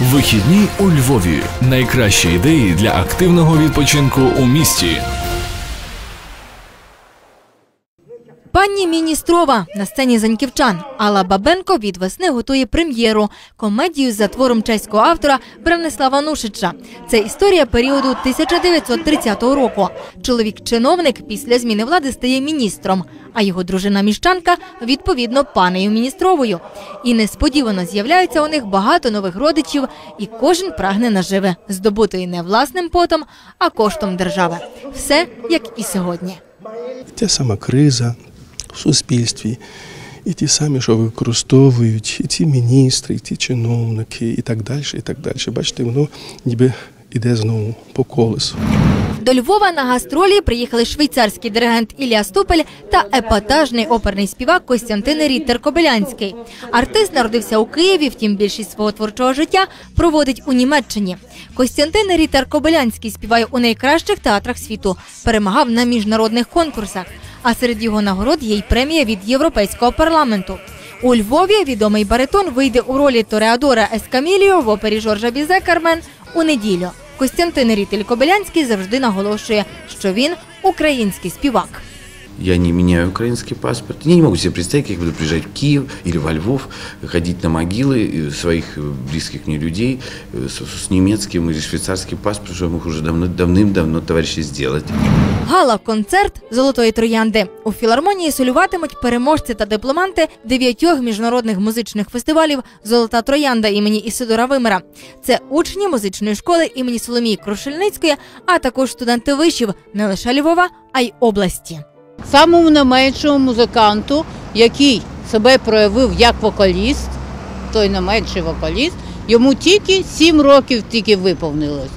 Вихідні у Львові. Найкращі ідеї для активного відпочинку у місті. Пані Міністрова на сцені Заньківчан. Алла Бабенко від весни готує прем'єру комедію за твором чеського автора Бранислава Нушича. Це історія періоду 1930 року. Чоловік-чиновник після зміни влади стає міністром, а його дружина міщанка відповідно панею міністровою. І несподівано з'являється у них багато нових родичів, і кожен прагне наживи, здобутої не власним потом, а коштом держави. Все як і сьогодні. Та сама криза суспільстві, і ті самі, що використовують, і ті міністри, і ті чиновники, і так далі, і так далі. Бачите, воно ніби йде знову по колесу. До Львова на гастролі приїхали швейцарський диригент Ілля Ступель та епатажний оперний співак Костянтин Ріттер Кобилянський. Артист народився у Києві, втім більшість свого творчого життя проводить у Німеччині. Костянтин Ріттер Кобилянський співає у найкращих театрах світу, перемагав на міжнародних конкурсах. А серед його нагород є й премія від Європейського парламенту. У Львові відомий баритон вийде у ролі Тореадора Ескаміліо в опері Жоржа Бізе Кармен у неділю. Костянтин Рітель Кобилянський завжди наголошує, що він український співак Я не меняю украинский паспорт. Я не могу себе представить, как я буду приезжать в Киев или во Львов, ходить на могилы э, своих э, близких мне людей э, с, с немецким или швейцарским паспортом, что я мог уже давно, давным-давно, товарищи, сделать. Гала-концерт Золотої троянди у філармонії солюватимуть переможці та дипломанти дев'ятьох міжнародних музичних фестивалів Золота троянда імені Ісидора Вимера. Це учні музичної школи імені Соломії Крушельницької, а також студенти вишів не лише Львова, а й області. самому найменшому музиканту, який себе проявив як вокаліст, той найменший вокаліст, йому тільки 7 років тільки виповнилось.